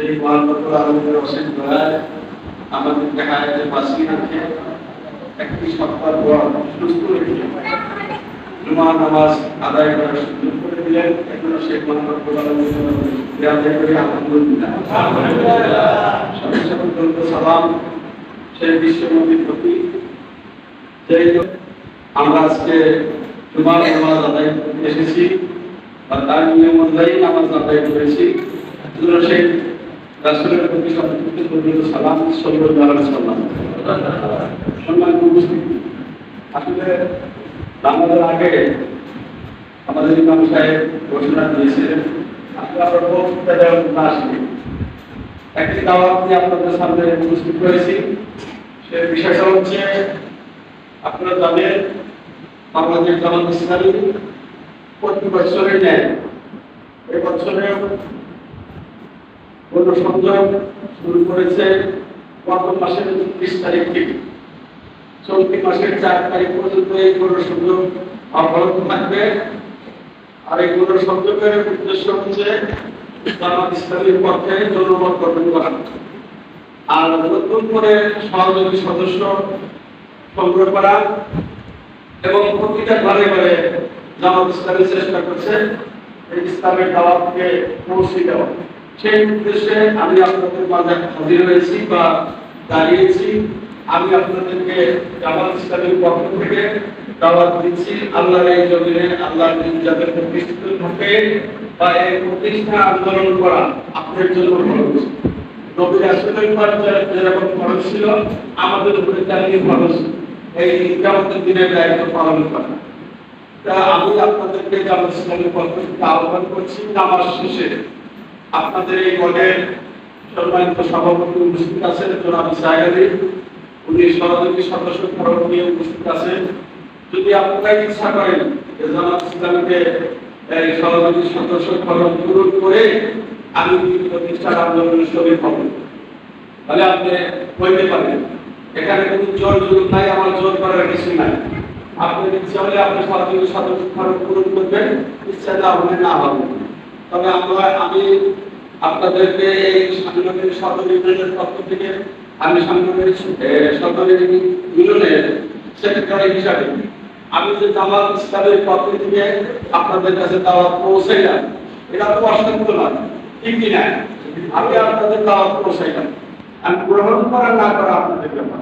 এই মহানবর আলমের অশেষ দয়ায় আমাদেরকে হায়াতে বাঁচিয়ে রাখে একটি সপ্তাহ পর সুস্থ রেখে আদায় দিলেন। সাথে সালাম সেই বিশ্বনবীর প্রতি। যেই আমরা আজকে আদায় এসেছি বা তার নিয়ম অনুযায়ী নামাজ আদায় করেছি। সেই রাসূলের প্রতি সম্পর্কে দরুদ সালাম আলাইহি সাল্লাম সম্মানিত উপস্থিতি। আসলে নামাজের আগে আমাদের ইমাম সাহেব ঘোষণা দিয়েছিলেন, আসলে আমরা বক্তৃতা জন্য আসিনি একটি দাওয়াত নিয়ে আপনাদের সামনে উপস্থিত হয়েছি। সে বিষয়টা হচ্ছে, আপনারা জানেন, বাংলাদেশ জামাত ইসলামী প্রতি বছরের ন্যায় এই বছরে গণসংযোগ শুরু করেছে গত মাসের ত্রিশ তারিখ থেকে। চলতি মাসের চার তারিখ পর্যন্ত এই গণসংযোগ অব্যাহত থাকবে। আর এই গণসংযোগের উদ্দেশ্য হচ্ছে জামাত ইসলামীর পক্ষে জনমত গঠন করা। আর নতুন করে সহযোগী সদস্য সংগ্রহ করা এবং প্রতিটা ঘরে ঘরে জামাত ইসলামী চেষ্টা করছে ইসলামের দাওয়াতকে পৌঁছে দেওয়া সেই উদ্দেশ্যে আমি আপনাদের মাঝে হাজির হয়েছি বা দাঁড়িয়েছি। আমি আপনাদেরকে জামাত ইসলামের পক্ষ থেকে দাওয়াত দিচ্ছি। আল্লাহর এই জমিনে প্রতিষ্ঠিত থাকে বা এই প্রতিষ্ঠা আন্দোলন করা জন্য খরচ নবী রাসূলের পর যেরকম খরচ ছিল, আমাদের উপরে চালিয়ে খরচ। এই জামাতের দিনের দায়িত্ব পালন করা। তা আমি আপনাদেরকে জামাত ইসলামের পক্ষ থেকে আহ্বান করছি, নামাজ শেষে। আপনাদের এই বোর্ডের সম্মানিত সভাপতি উপস্থিত আছেন জনাব সাহেব উনি সহযোগী সদস্য ফরম নিয়ে উপস্থিত আছেন। যদি আপনারা ইচ্ছা করেন জামাত ইসলামীকে এই সহযোগী সদস্য ফরম পূরণ করে আমি প্রতিষ্ঠান আন্দোলনের শরীর হব। তাহলে আপনি হইতে পারেন এখানে কোনো জোর জোর নাই, আমার জোর করার কিছু নাই। আপনি ইচ্ছা হলে আপনি সহযোগী সদস্য ফরম পূরণ করবেন, ইচ্ছা না হলে না হবে তবে আমরা আমি আপনাদেরকে এই সাংগঠনিক সদর ইউনিয়নের পক্ষ থেকে আমি সাংগঠনিক সদর ইউনিয়নের সেক্রেটারি হিসাবে আমি যে জামাত ইসলামের পক্ষ থেকে আপনাদের কাছে দাওয়াত পৌঁছাইলাম, এটা তো অসত্য নয় ঠিক কি না। আমি আপনাদের দাওয়াত পৌঁছাইলাম। আমি গ্রহণ করা না করা আপনাদের ব্যাপার।